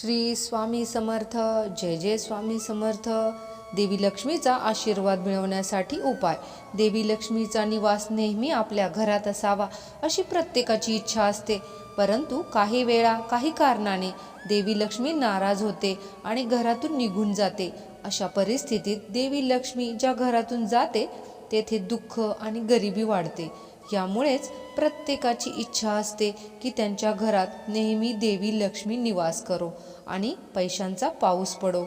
श्री स्वामी समर्थ जय जय स्वामी समर्थ. देवी लक्ष्मीचा आशीर्वाद मिळवण्यासाठी उपाय. देवी लक्ष्मीचा निवास नेहमी आपल्या घरात असावा अशी प्रत्येकाची इच्छा असते. परंतु काही वेळा काही कारणाने देवी लक्ष्मी नाराज होते आणि घरातून निघून जाते. अशा परिस्थितीत देवी लक्ष्मी ज्या घरातून जाते तेथे दुःख आणि गरिबी वाढते. यामुळेच प्रत्येकाची इच्छा असते की त्यांच्या घरात नेहमी देवी लक्ष्मी निवास करो आणि पैशांचा पाऊस पडो.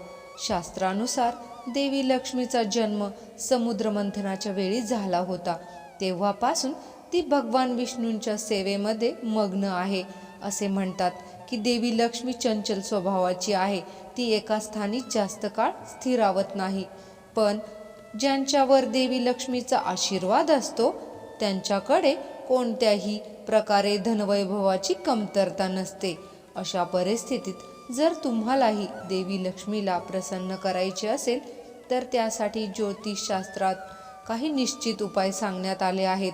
शास्त्रानुसार देवी लक्ष्मीचा जन्म समुद्रमंथनाच्या वेळी झाला होता. तेव्हापासून ती भगवान विष्णूंच्या सेवेमध्ये मग्न आहे. असे म्हणतात की देवी लक्ष्मी चंचल स्वभावाची आहे. ती एका स्थानी जास्त काळ स्थिरावत नाही. पण ज्यांच्यावर देवी लक्ष्मीचा आशीर्वाद असतो त्यांच्याकडे कोणत्याही प्रकारे धनवैभवाची कमतरता नसते. अशा परिस्थितीत जर तुम्हालाही देवी लक्ष्मीला प्रसन्न करायचे असेल तर त्यासाठी ज्योतिषशास्त्रात काही निश्चित उपाय सांगण्यात आले आहेत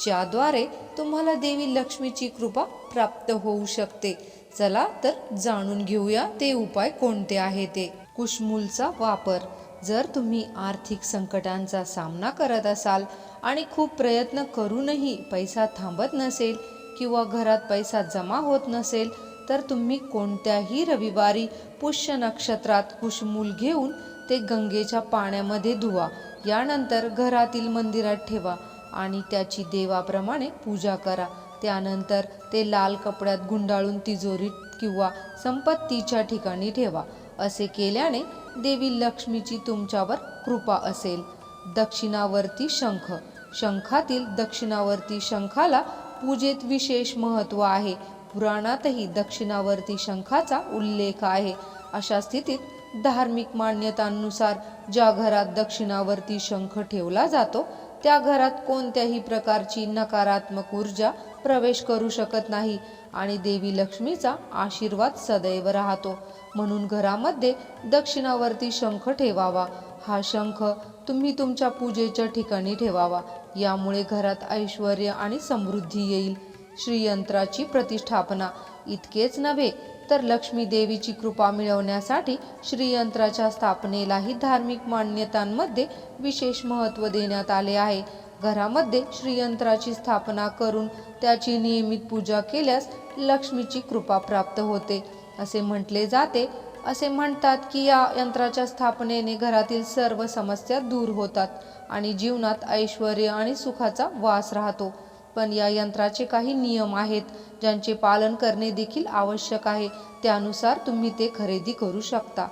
ज्याद्वारे तुम्हाला देवी लक्ष्मीची कृपा प्राप्त होऊ शकते. चला तर जाणून घेऊया ते उपाय कोणते आहे ते. कुशमूलचा वापर. जर तुम्ही आर्थिक संकटांचा सामना करत असाल आणि खूप प्रयत्न करूनही पैसा थांबत नसेल किंवा घरात पैसा जमा होत नसेल तर तुम्ही कोणत्याही रविवारी पुष्य नक्षत्रात कुशमूल घेऊन ते गंगेच्या पाण्यामध्ये धुवा. यानंतर घरातील मंदिरात ठेवा आणि त्याची देवाप्रमाणे पूजा करा. त्यानंतर ते लाल कपड्यात गुंडाळून तिजोरीत किंवा संपत्तीच्या ठिकाणी ठेवा. असे केल्याने देवी लक्ष्मीची तुमच्यावर कृपा असेल. दक्षिणावर्ती शंख. शंखातील दक्षिणावर्ती शंखाला पूजेत विशेष महत्त्व आहे. पुराणातही दक्षिणावर्ती शंखाचा उल्लेख आहे. अशा स्थितीत धार्मिक मान्यतांनुसार ज्या घरात दक्षिणावर्ती शंख ठेवला जातो त्या घरात कोणत्याही प्रकारची नकारात्मक ऊर्जा प्रवेश करू शकत नाही आणि देवी लक्ष्मीचा आशीर्वाद सदैव राहतो. म्हणून घरामध्ये दक्षिणावर्ती शंख ठेवावा. हा शंख तुम्ही तुमच्या पूजेच्या ठिकाणी ठेवावा. यामुळे घरात ऐश्वर आणि समृद्धी येईल. श्रीयंत्राची प्रतिष्ठापना. इतकेच नव्हे तर लक्ष्मी देवीची कृपा मिळवण्यासाठी श्रीयंत्राच्या स्थापनेलाही धार्मिक मान्यतांमध्ये विशेष महत्त्व देण्यात आले आहे. घरामध्ये श्रीयंत्राची स्थापना करून त्याची नियमित पूजा केल्यास लक्ष्मीची कृपा प्राप्त होते. असे म्हटले जाते असे म्हणतात की या यंत्राच्या स्थापनेने घरातील सर्व समस्या दूर होतात आणि जीवनात ऐश्वर आणि सुखाचा वास राहतो. पण या यंत्राचे काही नियम आहेत ज्यांचे पालन करणे देखील आवश्यक आहे. त्यानुसार तुम्ही ते खरेदी करू शकता.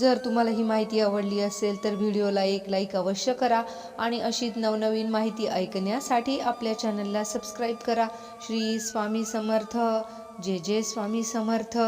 जर तुम्हाला ही माहिती आवडली असेल तर व्हिडिओला एक लाईक अवश्य करा आणि अशीच नवनवीन माहिती ऐकण्यासाठी आपल्या चॅनलला सबस्क्राईब करा. श्री स्वामी समर्थ. जय जय स्वामी समर्थ.